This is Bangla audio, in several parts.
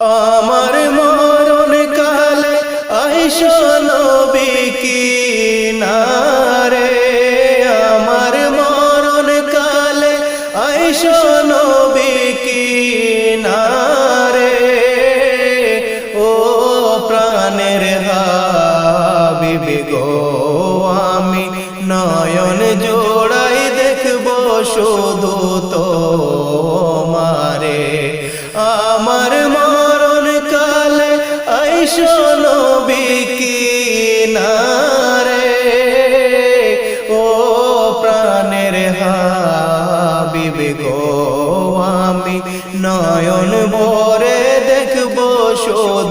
আমার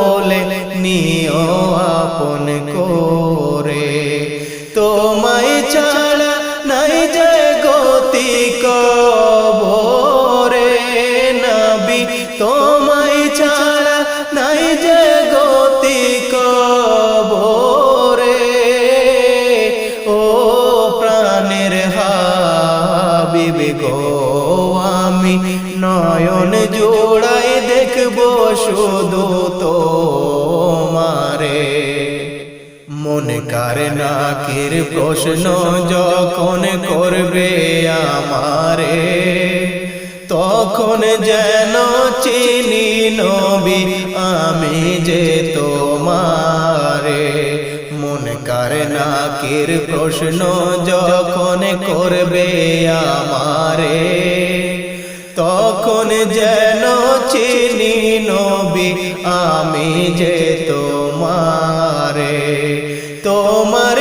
বলে নাকের প্রশ্ন যখন করবে আমারে তখন যেন চিনি নবী আমি যে তোমারে তোমার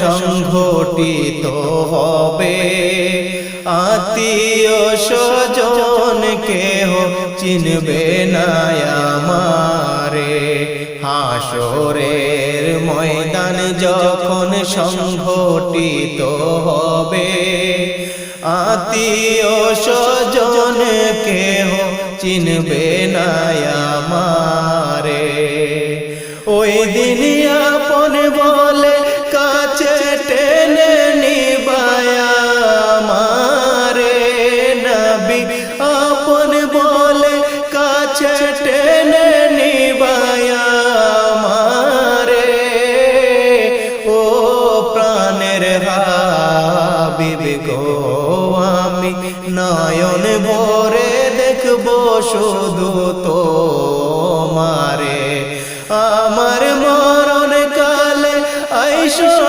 সংঘটিত হবে। আত্মীয় স্বজন কেহ চিনবে না আমারে। হাসরের ময়দান যখন সংঘটিত হবে, আত্মীয় স্বজন কেহ চিনবে না আমারে। ওই দিন আপন বলে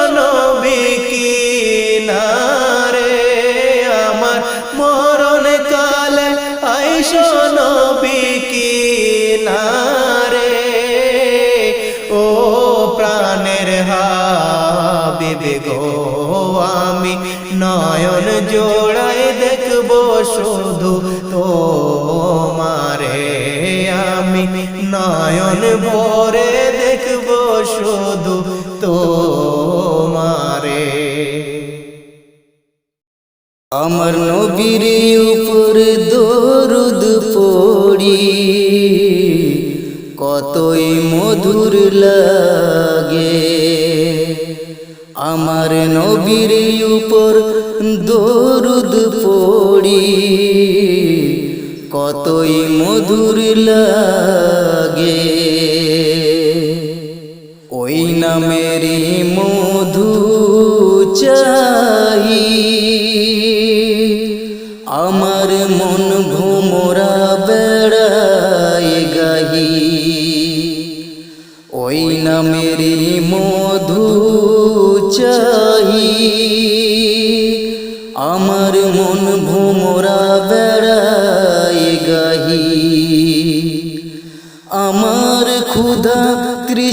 নবী কি আমার মরণ ও প্রাণের গো, আমি নয়ন জোড়াই দেখব শুধু তো মারে আমি নয়ন ভরে দেখব শুধু আমার নবীর উপর দরুদ পড়ি। কতই মধুর লাগে। আমার নবীর উপর দরুদ পড়ি। কতই মধুর লাগে।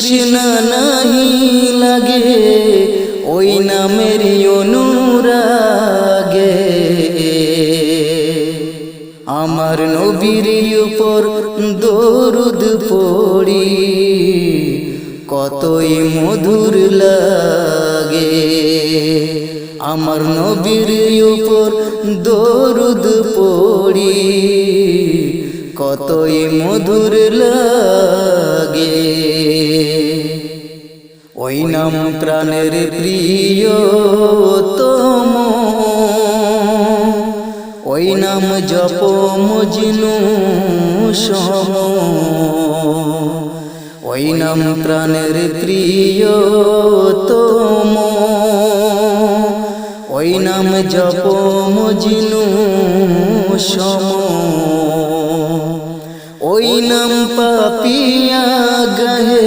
তৃষ্ণা নাহি লাগে, ওই নামের অনুরাগে। আমার নবীর উপর দরুদ পড়ি, কতই মধুর লাগে। আমার নবীর উপর দরুদ পড়ি, কতই মধুর লাগে। ওই নাম প্রাণের প্রিয় তম ওই নাম জপ মজনু সম। ওই নাম প্রাণের প্রিয় তম ওই নাম জপ মজনু সম। ওই নাম পাপিয়া গাহে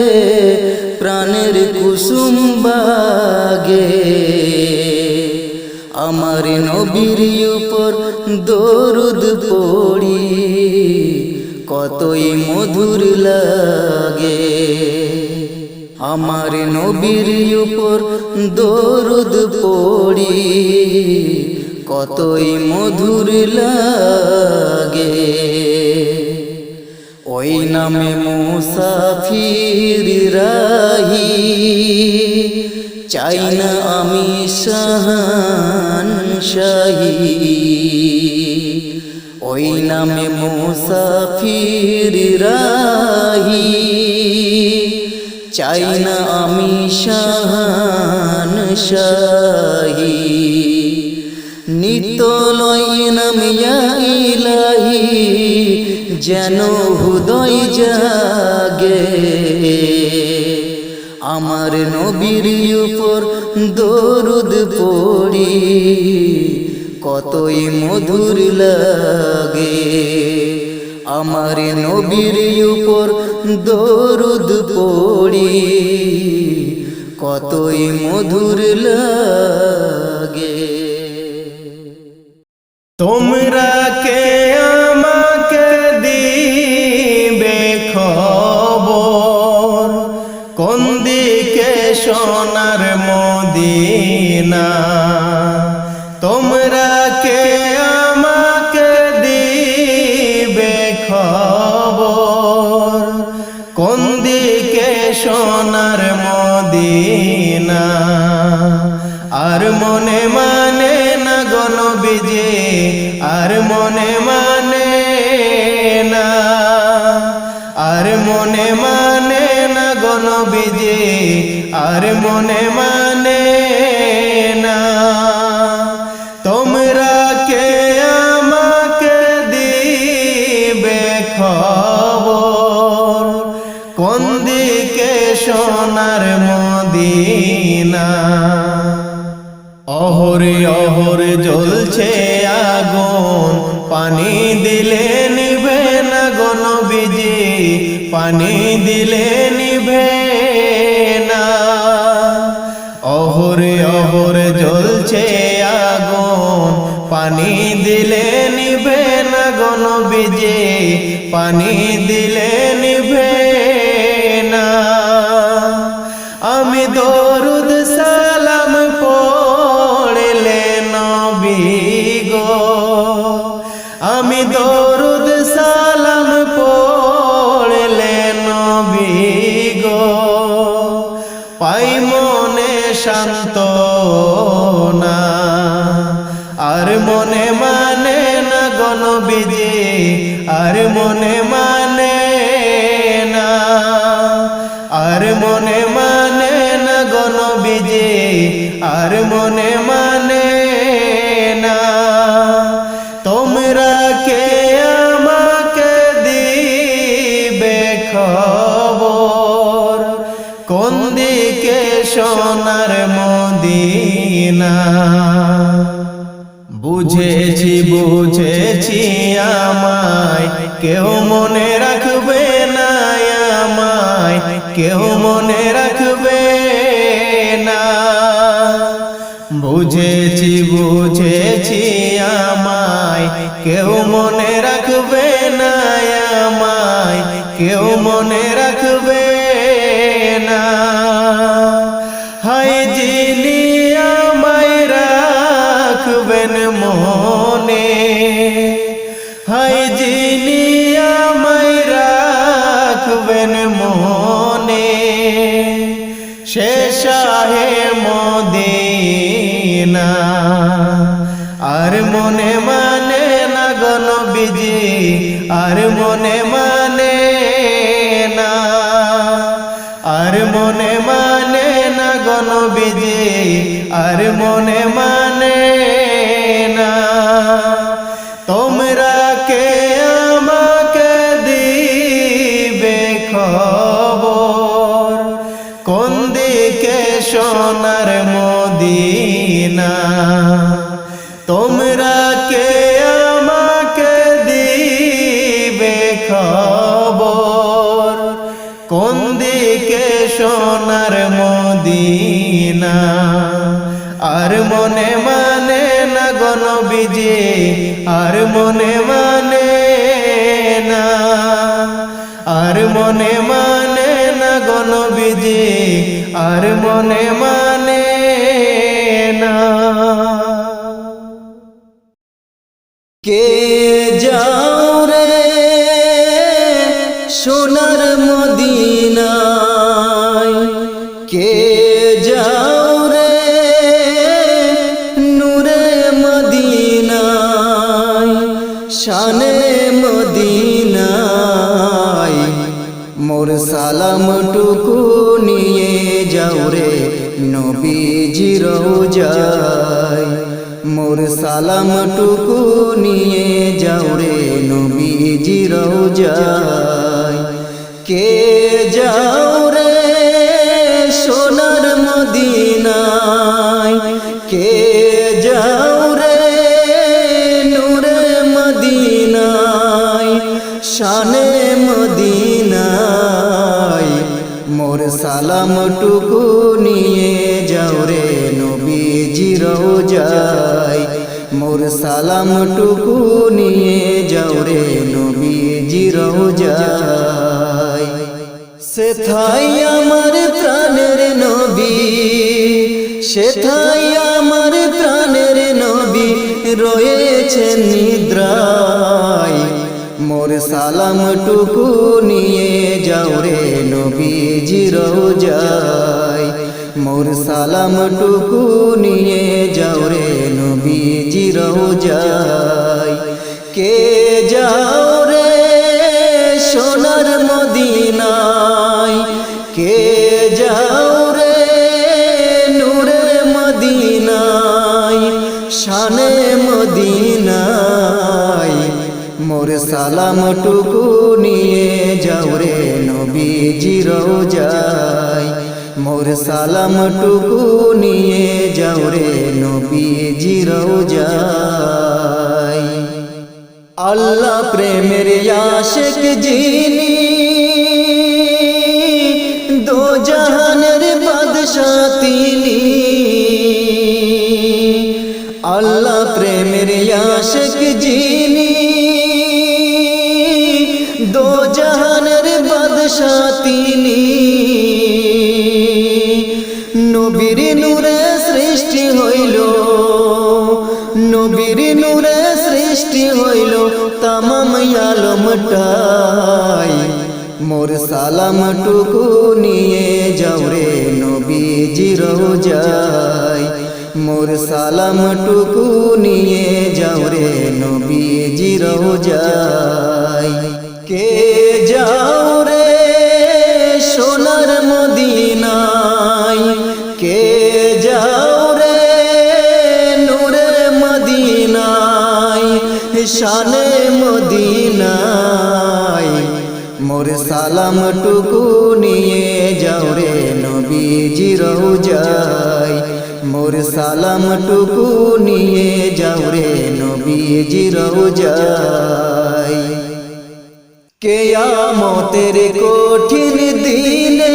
প্রাণের কুসুম বাগে। আমার নবীর উপর দরুদ পড়ি, কতই মধুর লাগে। আমার নবীর উপর দরুদ পড়ি, কতই মধুর লাগে। ওই নামে মুসাফির রাহি। চাই না আমি শাহান শাহী ওই নামে মুসাফির রাহি। চাই না আমি শাহান শাহী নিতলয় নাম ইলাহি। যেন হৃদয় জাগে। আমার নবীর উপর দরুদ পড়ি, কতই মধুর লাগে। আমার নবীর উপর দরুদ পড়ি, কতই মধুর লাগে। তোমরা খবর কোন দিকে সোনার মদিনা? তোমরা কে আমাকে দিবে খবর? কোন দিকে সোনার মদিনা? আর মনে মানে না গণ বিজে আর মানে আর মনে মানে না তোমরা কে আমাকে দিবে খবর কোন দিকে সোনার মদিনা পানি দিলে নিভে না। আমি দরুদ সালাম পড়লে নবী গো। আমি দরুদ সালাম পড়লে নবী গো। পাই মনে শান্ত না আর মনে মানে না গণ বিজে আর মনে মানে না। আর মনে মানে না গণ বিজে আর মনে মানে না। তোমরা কে আমাকে দিবে খবর? কোন দিকে সোনার মদিনা? বুঝেছি আমায় কেউ মনে রাখবে না আমায় কেউ মনে রাখবে না। বুঝেছি বুঝেছি আমায় কেউ মনে রাখবে না আমায় কেউ মনে রাখবে আর মনে মানে কে যাও রে সোনার মদিনায়? কে যাও রে নূরে মদিনায়? শানে মদিনায়। মোর সালাম টুকু নিয়ে যাও রে নবীজির যায় মোর সালাম টুকু নিয়ে যাও রে নবীজির যায় কে যাও রে সোনার মদিনায়? কে যাও রে নূরে মদিনায়? শানে মদিনায় সালাম টুকু নিয়ে যাও রে নবীজির যায় মোর সালাম টুকু নিয়ে যাও রে নবীজির যায় সেথাই আমার প্রাণের নবী সেথাই আমার প্রাণের নবী রয়েছে নিদ্রায়। মোর সালাম টুকু নিয়ে যাও রে নবীজির যায় মোর সালাম টুকু নিয়ে যাও রে নবীজির যায় কে যাও সালাম টুকু নিয়ে যাও রে নবীজির যায় মোর সালাম টুকু নিয়ে যাও রে নবীজির যায় আল্লাহ প্রেমের আশেক যিনি, দো জাহানের বাদশাহ তিনি। আল্লাহ প্রেমের আশেক যিনি দো জাহানের বাদশাহ তিনি। নবীর নূরে সৃষ্টি হইল, নবীর নূরে সৃষ্টি হইল তামাম আলমটাই মোর সালাম টুকু নিয়ে যাও রে নবীজির যায় মোর সালাম টুকু নিয়ে যাও রে নবীজির যায় কে যাও রে সোনার মদিনায়? কে যাও রে নূরে মদিনায়? শানে মদিনায়। মোর সালাম টুকু নিয়ে যাও রে নবীজির যায় মোর সালাম টুকু নিয়ে যাও রে নবীজি রোজাই কেয়ামতের কঠিন দিনে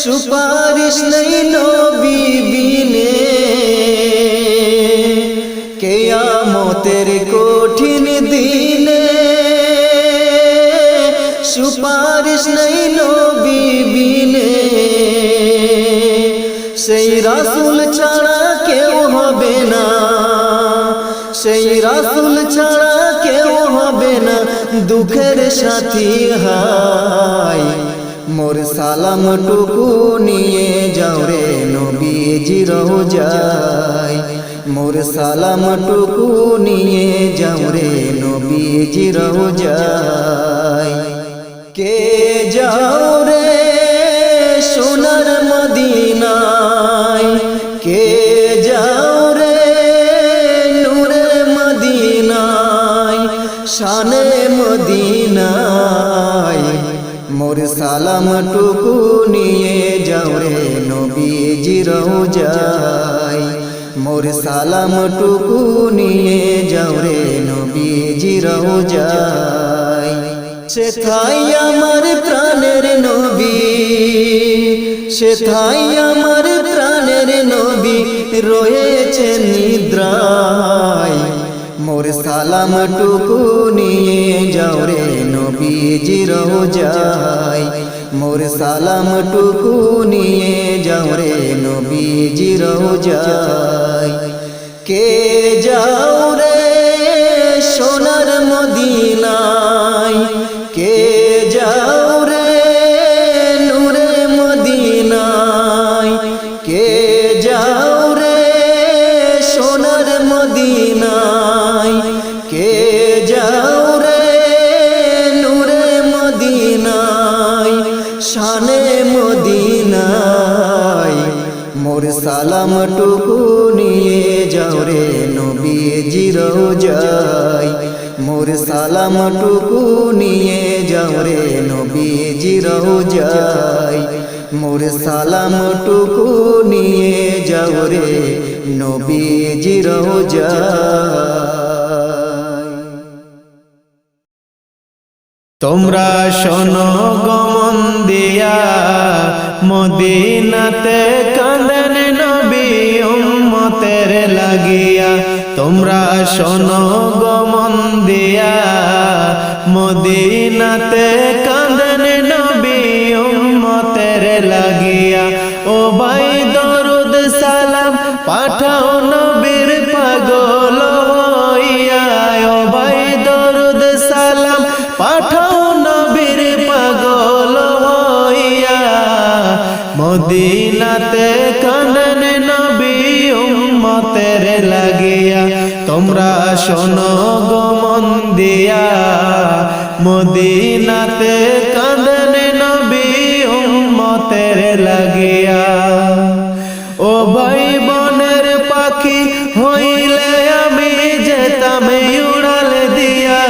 সুপারিশ নেই নবী বিনে। কেয়ামতের কঠিন দিনে সুপারিশ নেই নবী দুঃখের সাথী হাই। মোর সালাম টুকু নিয়ে যাও রে নবীজি রোজাই মোর সালাম টুকু নিয়ে যাও রে নবীজি রোজাই কে যাও রে সোনার মোর সালাম টুকু নিয়ে যাও রে নবীজি রোজাই মোর সালাম টুকু নিয়ে যাও রে নবীজি রোজাই সেথাই আমার প্রাণের নবী সেথাই আমার প্রাণের নবী রয়েছে নিদ্রায়। মোর সালাম টুকু নিয়ে যাও রে নবীজি রোজাই মোর সালাম টুকু নিয়ে যাও রে নবীজি রোজাই কে যাও যাও রে নবীজি রোজাই, মোর সালাম টুকু নিয়ে যাও রে নবীজি রোজাই, মোর সালাম টুকু নিয়ে যাও রে নবীজি রোজাই। তোমরা শোনো গমন দিয়া, মদিনাতে উম্মতের লাগিয়া, তোমরা শোনো গমন দিয়া। মদিনাতে কাঁদেন নবী উম্মতের লাগিয়া। ও ভাই দরুদ সালাম পাঠাও নবীর পাগল হইয়া। ও ভাই দরুদ সালাম পাঠাও নবীর পাগল হইয়া। মদিনাতে তোমরা শোনো গমন দিয়া মদিনাতে কানন নবী উম্মতের লাগিয়া। ও ভাই বনের পাখি হইলে আমি যেতাম উড়াল দিয়া।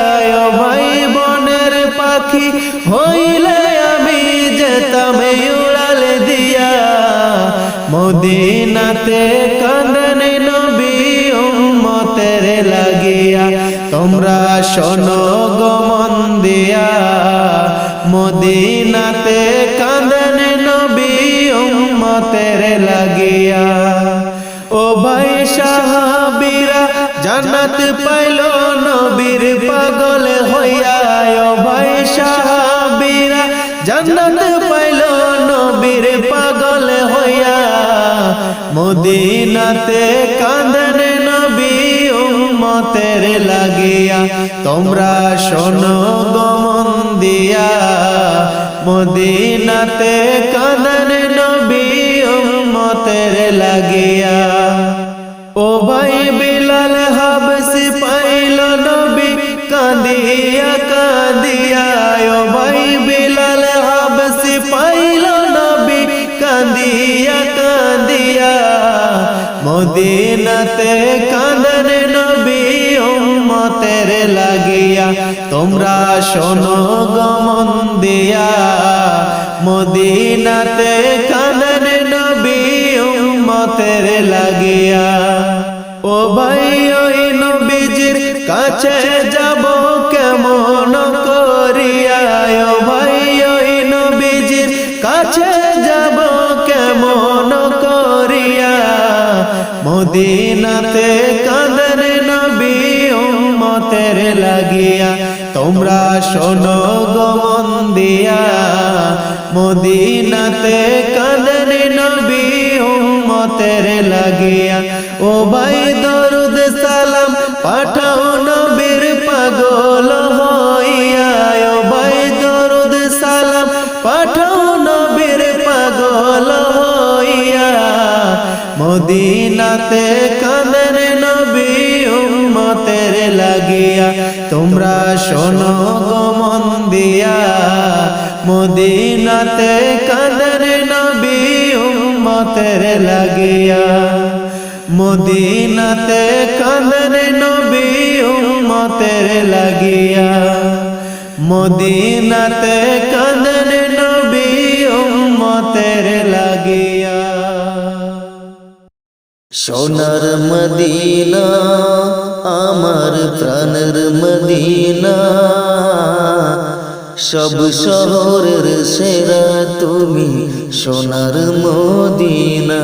ও ভাই বনের পাখি হইলে আমি যেতাম উড়াল দিয়া। মদিনাতে কান্দন নবী উম্মতের লাগিয়া, তোমরা শোনো গমন দিয়া। মদিনাতে কান্দন নবী উম্মতের লাগিয়া। ও ভাই সাহাবীরা, জান্নাত পাইল নবীর পাগল হইয়া। ও ভাই সাহাবীরা, জান্নাত পাইল নবীর পাগল হইয়া। মদিনাতে কাঁদন নবী উম্মতের লাগিয়া তোমরা শোনো গমন দিয়া। মদিনাতে কাঁদন নবী উম্মতের লাগিয়া। ও ভাই তোমরা শোনো গমন দিয়া। মদিনাতে কাঁদন নবী উম্মতের লাগিয়া। ও ভাই, ওই নবীজির কাছে যাব কেমন করিয়া? ও ভাই, ওই নবীজির কাছে যাব কেমন করিয়া? মদিনাতে কাঁদন নবী উম্মতের লাগিয়া। তোমরা শোনো গমন দিয়া মদিনাতে কাঁদন নবী উম্মতের লাগিয়া। ও ভাই দরুদ সালাম পাঠাও নবীর পাগল হইয়া। ও ভাই দরুদ সালাম পাঠাও নবীর পাগল হইয়া। মদিনাতে তোমরা শোনো গমন দিয়া। মদিনাতে কাঁদন নবী উম্মতের লাগিয়া। মদিনাতে কাঁদন নবী উম্মতের লাগিয়া। মদিনাতে কাঁদন নবী উম্মতের লাগিয়া। সোনার মদিনা আমার প্রাণের মদিনা। সব শহরের সেরা তুমি সোনার মদিনা।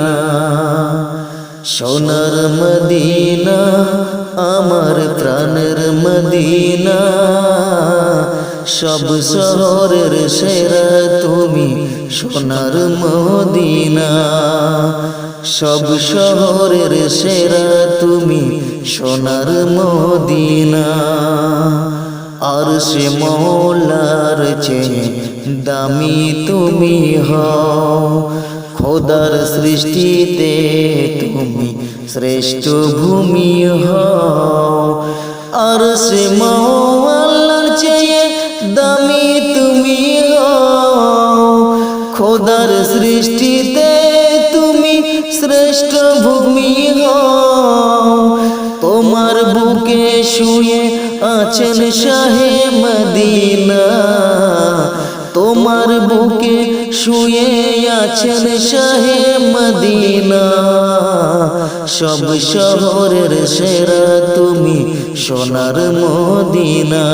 সোনার মদিনা, আমার প্রাণের মদিনা। সব শহরের সেরা তুমি সোনার মদিনা, সব শহরের সেরা তুমি সোনার মদিনা। আর সে মৌলার চেয়ে দামি তুমি হও, খোদার সৃষ্টিতে তুমি শ্রেষ্ঠ ভূমি হও। আর সে মৌলার চেয়ে দামি তুমি হও খোদার সৃষ্টিতে তুমি শ্রেষ্ঠ ভূমি তোমার বুকে শুয়ে আছেন শাহে মদিনা। তোমার বুকে শুয়ে আছেন শাহে মদিনা। সব শহরের সেরা তুমি সোনার মদিনা।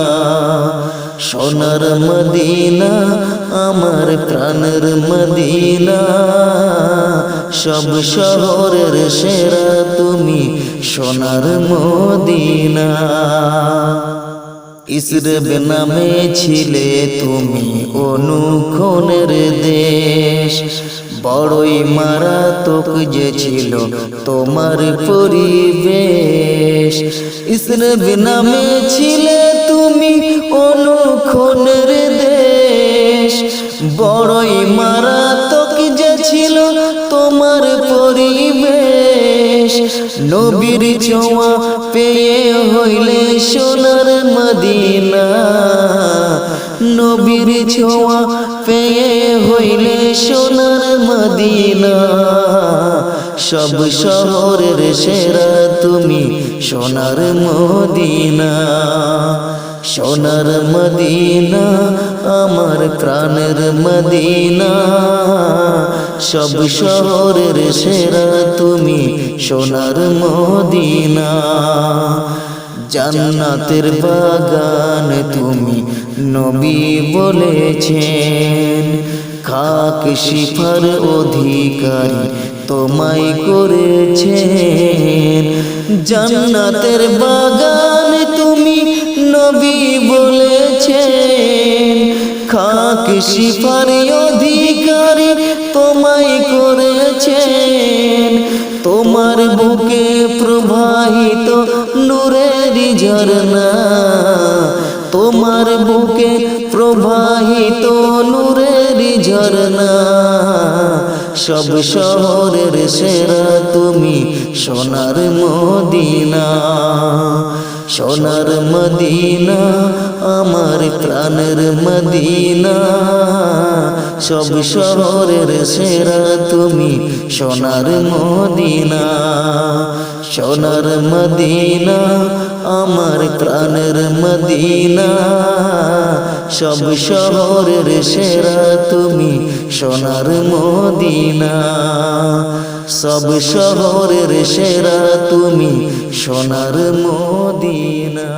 সোনার মদিনা, আমার প্রাণের মদিনা। সব শহরের সেরা তুমি সোনার মদিনা। ইসরব নামে ছিলে তুমি অনুক্ষণের দেশ। বড়ই মারাত্মক যে ছিল তোমার পরিবেশ। ইসরব নামে ছিলে অনুক্ষণের দেশ। বড়ই মারাত্মক যে ছিল তোমার পরিবেশ। নবীর ছোঁয়া পেয়ে হইলে সোনার মদিনা। নবীর ছোঁয়া পেয়ে হইলে সোনার মদিনা। সব শহরের সেরা তুমি সোনার মদিনা। সোনার মদিনা, আমার প্রাণের মদিনা। সব শহরের সেরা তুমি সোনার মদিনা। জান্নাতের বাগান তুমি নবী বলেছেন। খাক শিফার অধিকারী তোমায় করেছেন। জান্নাতের বাগান নবী বলেছেন, খাক শিফার অধিকারী তোমায় করেছেন। তোমার বুকে প্রবাহিত নূরের ঝরনা তোমার বুকে প্রবাহিত নূরের ঝরনা সব শহরের সেরা তুমি সোনার মদিনা। সোনার মদিনা, আমার প্রাণের মদিনা। সব শহরের সেরা তুমি সোনার মদিনা। সোনার মদিনা, আমার প্রাণের মদিনা। সব শহরের সেরা তুমি সোনার মদিনা। সব শহরের সেরা তুমি সোনার মদিনা।